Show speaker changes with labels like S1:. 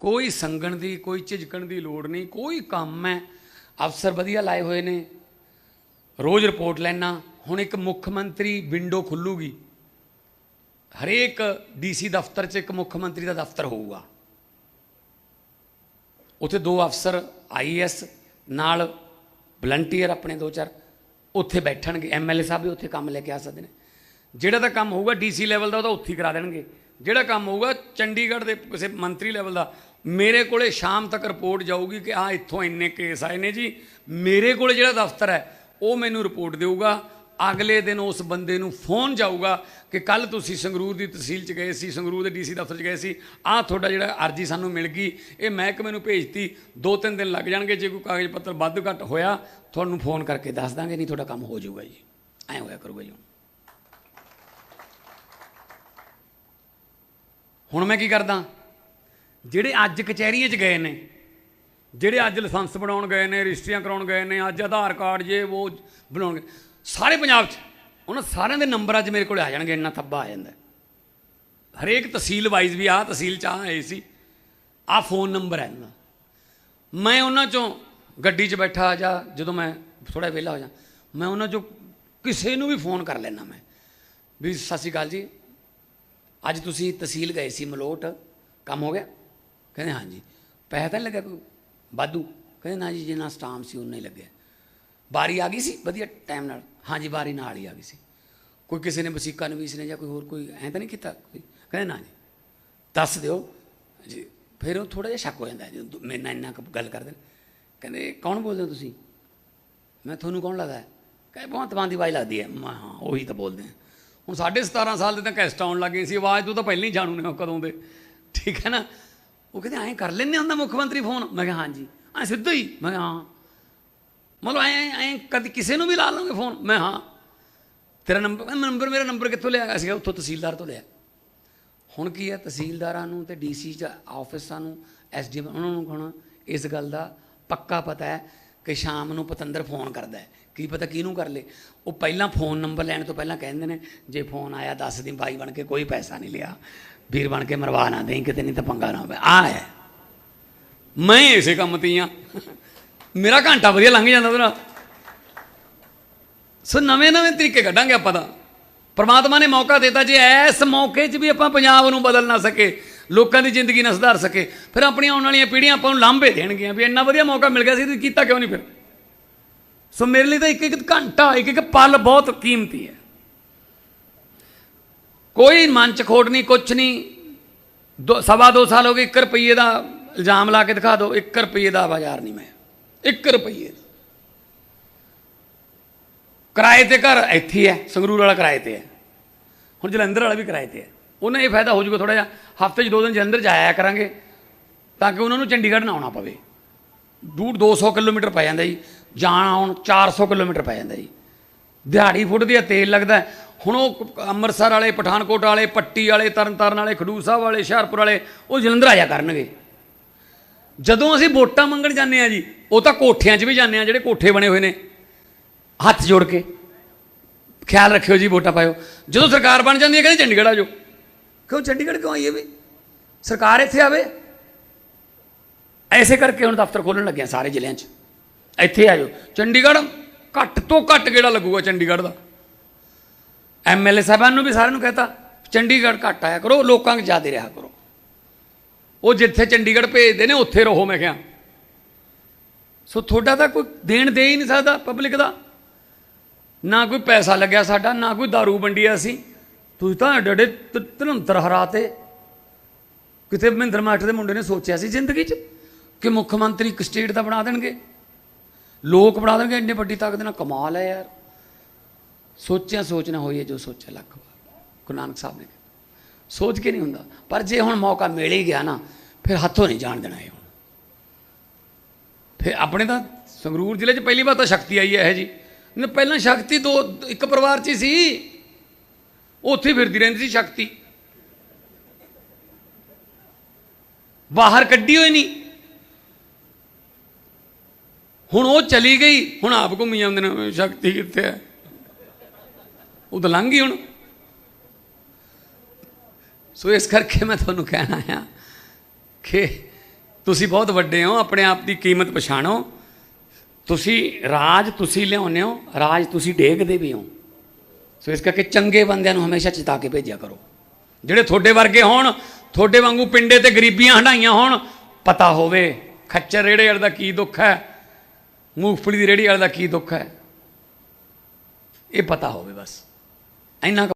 S1: ਕੋਈ ਸੰਗਣ ਦੀ, ਕੋਈ ਝਿਜਕਣ ਦੀ ਲੋੜ ਨਹੀਂ, ਕੋਈ ਕੰਮ ਹੈ। ਅਫਸਰ ਵਧੀਆ ਲਾਏ ਹੋਏ ਨੇ। ਰੋਜ਼ ਰਿਪੋਰਟ ਲੈਣਾ ਹੁਣ ਇੱਕ ਮੁੱਖ ਮੰਤਰੀ ਵਿੰਡੋ ਖੁੱਲੂਗੀ। ਹਰੇਕ ਡੀਸੀ ਦਫ਼ਤਰ 'ਚ ਇੱਕ ਮੁੱਖ ਮੰਤਰੀ ਦਾ ਦਫ਼ਤਰ ਹੋਊਗਾ। ਉੱਥੇ ਦੋ ਅਫਸਰ ਆਈਐਸ ਨਾਲ ਵਲੰਟੀਅਰ ਆਪਣੇ ਦੋ ਚਾਰ, ਉੱਥੇ ਬੈਠਣਗੇ। ਐਮਐਲਏ ਸਾਹਿਬ ਵੀ ਉੱਥੇ ਕੰਮ ਲੈ ਕੇ ਆ ਸਕਦੇ ਨੇ। ਜਿਹੜਾ ਤਾਂ ਕੰਮ ਹੋਊਗਾ ਡੀਸੀ ਲੈਵਲ ਦਾ, ਉਹ ਤਾਂ ਉੱਥੇ ਹੀ ਕਰਾ ਦੇਣਗੇ। ਜਿਹੜਾ ਕੰਮ ਹੋਊਗਾ ਚੰਡੀਗੜ੍ਹ ਦੇ ਕਿਸੇ ਮੰਤਰੀ ਲੈਵਲ ਦਾ ਮੇਰੇ ਕੋਲੇ ਸ਼ਾਮ ਤੱਕ ਰਿਪੋਰਟ ਜਾਊਗੀ ਕਿ ਆ ਇੱਥੋਂ ਇੰਨੇ ਕੇਸ ਆਏ ਨੇ ਜੀ। ਮੇਰੇ ਕੋਲ ਜਿਹੜਾ ਦਫ਼ਤਰ ਹੈ, ਉਹ ਮੈਨੂੰ ਰਿਪੋਰਟ ਦੇਊਗਾ। ਅਗਲੇ ਦਿਨ ਉਸ ਬੰਦੇ ਨੂੰ ਫੋਨ ਜਾਊਗਾ ਕਿ ਕੱਲ ਤੁਸੀਂ ਸੰਗਰੂਰ ਦੀ ਤਹਿਸੀਲ ਚ ਗਏ ਸੀ, ਸੰਗਰੂਰ ਦੇ ਡੀਸੀ ਦਫ਼ਤਰ ਚ ਗਏ ਸੀ। ਆਹ ਤੁਹਾਡਾ ਜਿਹੜਾ ਅਰਜੀ ਸਾਨੂੰ ਮਿਲ ਗਈ। ਇਹ ਮਹਿਕਮੇ ਨੂੰ ਭੇਜਤੀ। ਦੋ ਤਿੰਨ ਦਿਨ ਲੱਗ ਜਾਣਗੇ। ਜੇ ਕੋਈ ਕਾਗਜ਼ ਪੱਤਰ ਵੱਧ ਘੱਟ ਹੋਇਆ, ਤੁਹਾਨੂੰ ਫੋਨ ਕਰਕੇ ਦੱਸ ਦਾਂਗੇ, ਨਹੀਂ ਤੁਹਾਡਾ ਕੰਮ ਹੋ ਜਾਊਗਾ ਜੀ। ਐਂ ਹੋਇਆ ਕਰੂਗਾ ਜੀ ਹੁਣ। ਹੁਣ ਮੈਂ ਕੀ ਕਰਦਾ? ਜਿਹੜੇ ਅੱਜ ਕਚਹਿਰੀਆਂ 'ਚ ਗਏ ਨੇ, ਜਿਹੜੇ ਅੱਜ ਲਾਇਸੈਂਸ ਬਣਾਉਣ ਗਏ ਨੇ, ਰਜਿਸਟਰੀਆਂ ਕਰਾਉਣ ਗਏ ਨੇ, ਅੱਜ ਆਧਾਰ ਕਾਰਡ ਜੇ ਉਹ ਬਣਾਉਣ ਗਏ ਸਾਰੇ ਪੰਜਾਬ 'ਚ, ਉਹਨਾਂ ਸਾਰਿਆਂ ਦੇ ਨੰਬਰ ਅੱਜ ਮੇਰੇ ਕੋਲ ਆ ਜਾਣਗੇ, ਇੰਨਾ ਥੱਬਾ ਆ ਜਾਂਦਾ। ਹਰੇਕ ਤਹਿਸੀਲ ਵਾਈਜ਼ ਵੀ ਆਹ ਤਹਿਸੀਲ 'ਚ ਆਹ ਆਏ ਸੀ, ਆਹ ਫੋਨ ਨੰਬਰ ਹੈ ਇਹਨਾਂ ਮੈਂ ਉਹਨਾਂ 'ਚੋਂ ਗੱਡੀ 'ਚ ਬੈਠਾ ਜਾਂ ਜਦੋਂ ਮੈਂ ਥੋੜਾ ਵਿਹਲਾ ਹੋ ਜਾ, ਮੈਂ ਉਹਨਾਂ 'ਚੋਂ ਕਿਸੇ ਨੂੰ ਵੀ ਫੋਨ ਕਰ ਲੈਣਾ ਮੈਂ। ਵੀ ਸਤਿ ਸ਼੍ਰੀ ਅਕਾਲ ਜੀ, ਅੱਜ ਤੁਸੀਂ ਤਹਿਸੀਲ ਗਏ ਸੀ ਮਲੋਟ, ਕੰਮ ਹੋ ਗਿਆ? ਕਹਿੰਦੇ, ਹਾਂਜੀ। ਪੈਸਾ ਤਾਂ ਨਹੀਂ ਲੱਗਿਆ ਕੋਈ? ਵਾਧੂ। ਕਹਿੰਦੇ, ਨਾ ਜੀ, ਜਿੰਨਾ ਸਟਾਮ ਸੀ, ਉਨਾ ਹੀ ਲੱਗਿਆ। ਬਾਰੀ ਆ ਗਈ ਸੀ? ਵਧੀਆ ਟਾਈਮ ਨਾਲ। ਹਾਂਜੀ ਬਾਰੀ ਨਾਲ ਹੀ ਆ ਗਈ ਸੀ। ਕੋਈ ਕਿਸੇ ਨੇ ਵਸੀਕਾ ਨਵੀਸ ਨੇ ਜਾਂ ਕੋਈ ਹੋਰ ਕੋਈ ਐਂ ਤਾਂ ਨਹੀਂ ਕੀਤਾ? ਕੋਈ? ਕਹਿੰਦੇ, ਨਾ ਜੀ। ਦੱਸ ਦਿਓ। ਜੀ, ਫਿਰ ਉਹ ਥੋੜਾ ਜਿਹਾ ਸ਼ੱਕ ਹੋ ਜਾਂਦਾ। ਜਦੋਂ ਮੇਰੇ ਨਾਲ ਇੰਨਾ ਕੁ ਗੱਲ ਕਰਦੇ ਨੇ। ਕਹਿੰਦੇ, ਕੌਣ ਬੋਲਦੇ ਹੋ ਤੁਸੀਂ? ਮੈਂ ਤੁਹਾਨੂੰ ਕੌਣ ਲੱਗਦਾ? ਹੈ ਕਹਿੰਦੇ, ਬਹੁਤ ਮਾਨ ਦੀ ਆਵਾਜ਼ ਲੱਗਦੀ ਹੈ। ਮੈਂ ਹਾਂ, ਉਹੀ ਤਾਂ ਬੋਲਦੇ ਹਾਂ ਹੁਣ ਸਾਢੇ 17 ਸਾਲ ਦੇ ਤਾਂ ਕੈਸਟ ਆਉਣ ਲੱਗੇ ਸੀ। ਆਵਾਜ਼ ਤੋਂ ਤਾਂ ਪਹਿਲਾਂ ਹੀ ਜਾਣੂ ਨੇ ਉਹ ਕਦੋਂ ਦੇ। ਠੀਕ ਹੈ ਨਾ? ਉਹ ਕਹਿੰਦੇ, ਐਂ ਕਰ ਲੈਣੇ ਹੁੰਦਾ ਮੁੱਖ ਮੰਤਰੀ ਫੋਨ? ਮੈਂ ਕਿਹਾ, ਹਾਂਜੀ। ਐਂ ਸਿੱਧਾ ਹੀ ਮੈਂ ਕਿਹਾ, ਹਾਂ। ਮਤਲਬ ਐਂ ਐਂ ਕਦੀ ਕਿਸੇ ਨੂੰ ਵੀ ਲਾ ਲਓਗੇ ਫੋਨ? ਮੈਂ ਹਾਂ। ਤੇਰਾ ਨੰਬਰ ਨੰਬਰ ਮੇਰਾ ਨੰਬਰ ਕਿੱਥੋਂ ਲਿਆ? ਸੀਗਾ ਉੱਥੋਂ ਤਹਿਸੀਲਦਾਰ ਤੋਂ ਲਿਆ। ਹੁਣ ਕੀ ਹੈ? ਤਹਿਸੀਲਦਾਰਾਂ ਨੂੰ ਤੇ ਡੀਸੀ ਚ ਆਫਿਸਾਂ ਨੂੰ ਐਸਡੀਐਮ ਉਹਨਾਂ ਨੂੰ ਹੁਣ ਇਸ ਗੱਲ ਦਾ ਪੱਕਾ ਪਤਾ ਹੈ ਕਿ ਸ਼ਾਮ ਨੂੰ ਪਤੰਦਰ ਫੋਨ ਕਰਦਾ ਹੈ। ਕੀ ਪਤਾ ਕਿਹਨੂੰ ਕਰ ਲੇ। ਉਹ ਪਹਿਲਾਂ ਫੋਨ ਨੰਬਰ ਲੈਣ ਤੋਂ ਪਹਿਲਾਂ ਕਹਿੰਦੇ ਨੇ, ਜੇ ਫੋਨ ਆਇਆ, ਦੱਸ ਦਿਨ ਬਾਈ ਬਣ ਕੇ ਕੋਈ ਪੈਸਾ ਨਹੀਂ ਲਿਆ। ਵੀਰ ਬਣ ਕੇ ਮਰਵਾ ਨਾ ਦੇਈਂ, ਕਿਤੇ ਨਹੀਂ ਤਾਂ ਪੰਗਾ ਨਾ ਹੋਵੇ। ਆ ਹੈ। ਮੈਂ ਇਸੇ ਕੰਮ ਤੇ ਹੀ ਆ ਮੇਰਾ ਘੰਟਾ ਵਧੀਆ ਲੰਘ ਜਾਂਦਾ ਉਹਦੇ ਨਾਲ ਸੋ ਨਵੇਂ ਨਵੇਂ ਤਰੀਕੇ ਕੱਢਾਂਗੇ ਆਪਾਂ ਤਾਂ। ਪਰਮਾਤਮਾ ਨੇ ਮੌਕਾ ਦਿੱਤਾ ਜੇ ਐਸ ਮੌਕੇ 'ਚ ਵੀ ਆਪਾਂ ਪੰਜਾਬ ਨੂੰ ਬਦਲ ਨਾ ਸਕੇ, ਲੋਕਾਂ ਦੀ ਜ਼ਿੰਦਗੀ ਨਾ ਸੁਧਾਰ ਸਕੇ, ਫਿਰ ਆਪਣੀਆਂ ਆਉਣ ਵਾਲੀਆਂ ਪੀੜ੍ਹੀਆਂ ਆਪਾਂ ਨੂੰ ਲਾਂਭੇ ਦੇਣਗੀਆਂ ਵੀ ਇੰਨਾ ਵਧੀਆ ਮੌਕਾ ਮਿਲ ਗਿਆ ਸੀ ਤੇ ਕੀਤਾ ਕਿਉਂ ਨਹੀਂ ਫਿਰ? ਸੋ ਮੇਰੇ ਲਈ ਤਾਂ ਇੱਕ ਇੱਕ ਘੰਟਾ ਇੱਕ ਇੱਕ ਪਲ ਬਹੁਤ ਕੀਮਤੀ ਹੈ। ਕੋਈ ਮਨ ਚ ਖੋਟ ਨਹੀਂ, ਕੁਛ ਨਹੀਂ। ਦੋ, ਸਵਾ ਦੋ ਸਾਲ ਹੋ ਗਏ 1 ਰੁਪਏ ਦਾ ਇਲਜ਼ਾਮ ਲਾ ਕੇ ਦਿਖਾ ਦਿਓ 1 ਰੁਪਏ ਦਾ ਬਾਜ਼ਾਰ ਨਹੀਂ ਮੈਂ। 1 ਰੁਪਏ ਕਿਰਾਏ ਤੇ ਘਰ ਇੱਥੇ ਹੈ, ਸੰਗਰੂਰ ਵਾਲਾ ਕਿਰਾਏ ਤੇ ਹੈ। ਹੁਣ ਜਲੰਧਰ ਵਾਲਾ ਵੀ ਕਿਰਾਏ ਤੇ ਹੈ। ਉਹਨਾਂ ਇਹ ਫਾਇਦਾ ਹੋ ਜਾਊਗਾ ਥੋੜਾ ਜਿਹਾ, ਹਫ਼ਤੇ 'ਚ ਦੋ ਦਿਨ ਜਲੰਧਰ ਜਾਇਆ ਕਰਾਂਗੇ, ਤਾਂ ਕਿ ਉਹਨਾਂ ਨੂੰ ਚੰਡੀਗੜ੍ਹ ਨਾ ਆਉਣਾ ਪਵੇ। ਦੂਰ 200 ਕਿਲੋਮੀਟਰ ਪੈ ਜਾਂਦਾ ਜੀ, ਜਾਣ ਆਉਣ 400 ਕਿਲੋਮੀਟਰ ਪੈ ਜਾਂਦਾ ਜੀ। ਦਿਹਾੜੀ ਫੁੱਟਦੀ ਆ ਤੇਲ ਲੱਗਦਾ ਹੁਣ ਉਹ ਅੰਮ੍ਰਿਤਸਰ ਵਾਲੇ, ਪਠਾਨਕੋਟ ਵਾਲੇ, ਪੱਟੀ ਵਾਲੇ, ਤਰਨਤਾਰਨ ਵਾਲੇ, ਖਡੂਰ ਸਾਹਿਬ ਵਾਲੇ, ਹੁਸ਼ਿਆਰਪੁਰ ਵਾਲੇ, ਉਹ ਜਲੰਧਰ ਆਇਆ ਕਰਨਗੇ। ਜਦੋਂ ਅਸੀਂ ਵੋਟਾਂ ਮੰਗਣ ਜਾਂਦੇ ਆ ਜੀ, ਉਹ ਤਾਂ ਕੋਠਿਆਂ 'ਚ ਵੀ ਜਾਂਦੇ ਆ ਜਿਹੜੇ ਕੋਠੇ ਬਣੇ ਹੋਏ ਨੇ। ਹੱਥ ਜੋੜ ਕੇ। ਖਿਆਲ ਰੱਖਿਓ ਜੀ, ਵੋਟਾਂ ਪਾਇਓ। ਜਦੋਂ ਸਰਕਾਰ ਬਣ ਜਾਂਦੀ ਹੈ, ਕਹਿੰਦੇ ਚੰਡੀਗੜ੍ਹ ਆ ਜਾਓ। ਕਿਉਂ, ਚੰਡੀਗੜ੍ਹ ਕਿਉਂ ਆਈਏ ਵੀ? ਸਰਕਾਰ ਇੱਥੇ ਆਵੇ। ਐਸੇ ਕਰਕੇ ਹੁਣ ਦਫ਼ਤਰ ਖੋਲਣ ਲੱਗੇ ਸਾਰੇ ਜ਼ਿਲ੍ਹਿਆਂ 'ਚ। ਇੱਥੇ ਆ ਜਾਓ। ਚੰਡੀਗੜ੍ਹ ਘੱਟ ਤੋਂ ਘੱਟ ਕਿਹੜਾ ਲੱਗੂਗਾ ਚੰਡੀਗੜ੍ਹ ਦਾ? ਐਮਐਲਏ ਸਾਹਿਬਾਨ ਨੂੰ ਵੀ ਸਾਰਿਆਂ ਨੂੰ ਕਹਤਾ, ਚੰਡੀਗੜ੍ਹ ਘੱਟ ਆਇਆ ਕਰੋ, ਲੋਕਾਂ 'ਚ ਜ਼ਿਆਦਾ ਰਿਹਾ ਕਰੋ। ਉਹ ਜਿੱਥੇ ਚੰਡੀਗੜ੍ਹ ਭੇਜਦੇ ਨੇ, ਉੱਥੇ ਰਹੋ, ਮੈਂ ਕਿਹਾ। ਸੋ ਤੁਹਾਡਾ ਤਾਂ ਕੋਈ ਦੇਣ ਦੇ ਹੀ ਨਹੀਂ ਸਕਦਾ ਪਬਲਿਕ ਦਾ। ਨਾ ਕੋਈ ਪੈਸਾ ਲੱਗਿਆ ਸਾਡਾ, ਨਾ ਕੋਈ दारू ਵੰਡੀਆ ਆ ਅਸੀਂ। ਤੁਸੀਂ ਤਾਂ ਡੜੇ ਧਨੰਤਰ ਹਰਾਤੇ ਕਿਤੇ ਮਹਿੰਦਰ ਮਾਟ ਦੇ ਮੁੰਡੇ ਨੇ ਸੋਚਿਆ ਸੀ ਜ਼ਿੰਦਗੀ 'ਚ ਕਿ ਮੁੱਖ ਮੰਤਰੀ ਇੱਕ ਸਟੇਟ ਦਾ ਬਣਾ ਦੇਣਗੇ। ਲੋਕ ਬਣਾ ਦੇਣਗੇ, ਇੰਨੇ ਵੱਡੀ ਤਾਕਤ ਨਾਲ ਕਮਾਲ ਹੈ ਯਾਰ। ਸੋਚਿਆ ਸੋਚਣਾ ਹੋਈ ਹੈ ਜੋ ਸੋਚਿਆ ਲੱਖ ਵਾਰ। ਗੁਰੂ ਨਾਨਕ ਸਾਹਿਬ ਨੇ ਸੋਚ ਕੇ ਨਹੀਂ ਹੁੰਦਾ। ਪਰ ਜੇ ਹੁਣ ਮੌਕਾ ਮਿਲ ਹੀ ਗਿਆ ਨਾ, ਫਿਰ ਹੱਥੋਂ ਨਹੀਂ ਜਾਣ ਦੇਣਾ ਇਹ ਹੁਣ। ਫਿਰ ਆਪਣੇ ਤਾਂ ਸੰਗਰੂਰ ਜ਼ਿਲ੍ਹੇ 'ਚ ਪਹਿਲੀ ਵਾਰ ਤਾਂ ਸ਼ਕਤੀ ਆਈ ਹੈ ਇਹ ਜੀ। ਨਹੀਂ ਪਹਿਲਾਂ ਸ਼ਕਤੀ ਦੋ, ਇੱਕ ਪਰਿਵਾਰ 'ਚ ਹੀ ਸੀ। ਉੱਥੇ ਫਿਰਦੀ ਰਹਿੰਦੀ ਸੀ ਸ਼ਕਤੀ। ਬਾਹਰ ਕੱਢੀ ਹੋਈ ਨਹੀਂ। ਹੁਣ ਉਹ ਚਲੀ ਗਈ। ਹੁਣ ਆਪ ਘੁੰਮੀ ਜਾਂਦੇ ਨੇ, ਸ਼ਕਤੀ ਕਿੱਥੇ ਹੈ? ਉਹ ਤਾਂ ਲੰਘ ਗਈ ਹੁਣ। ਸੋ ਇਸ ਕਰਕੇ ਮੈਂ ਤੁਹਾਨੂੰ ਕਹਿਣਾ ਆ ਕਿ ਤੁਸੀਂ ਬਹੁਤ ਵੱਡੇ ਹੋ, ਆਪਣੇ ਆਪ ਦੀ ਕੀਮਤ ਪਛਾਣੋ। ਤੁਸੀਂ ਰਾਜ ਤੁਸੀਂ ਲਿਆਉਂਦੇ ਹੋ, ਰਾਜ ਤੁਸੀਂ ਡੇਗਦੇ ਵੀ ਹੋ। ਸੋ ਇਸ ਕਰਕੇ ਚੰਗੇ ਬੰਦਿਆਂ ਨੂੰ ਹਮੇਸ਼ਾ ਚਿਤਾ ਕੇ ਭੇਜਿਆ ਕਰੋ। ਜਿਹੜੇ ਤੁਹਾਡੇ ਵਰਗੇ ਹੋਣ, ਤੁਹਾਡੇ ਵਾਂਗੂ ਪਿੰਡੇ ਤੇ ਗਰੀਬੀਆਂ ਹੰਡਾਈਆਂ ਹੋਣ, ਪਤਾ ਹੋਵੇ ਖੱਚਰ ਰੇੜੇ ਵਾਲੇ ਦਾ ਕੀ ਦੁੱਖ ਹੈ, ਮੂੰਗਫਲੀ ਦੀ ਰੇੜੀ ਵਾਲੇ ਦਾ ਕੀ ਦੁੱਖ ਹੈ। ਇਹ ਪਤਾ ਹੋਵੇ ਬਸ। ਇੰਨਾ ਕੁ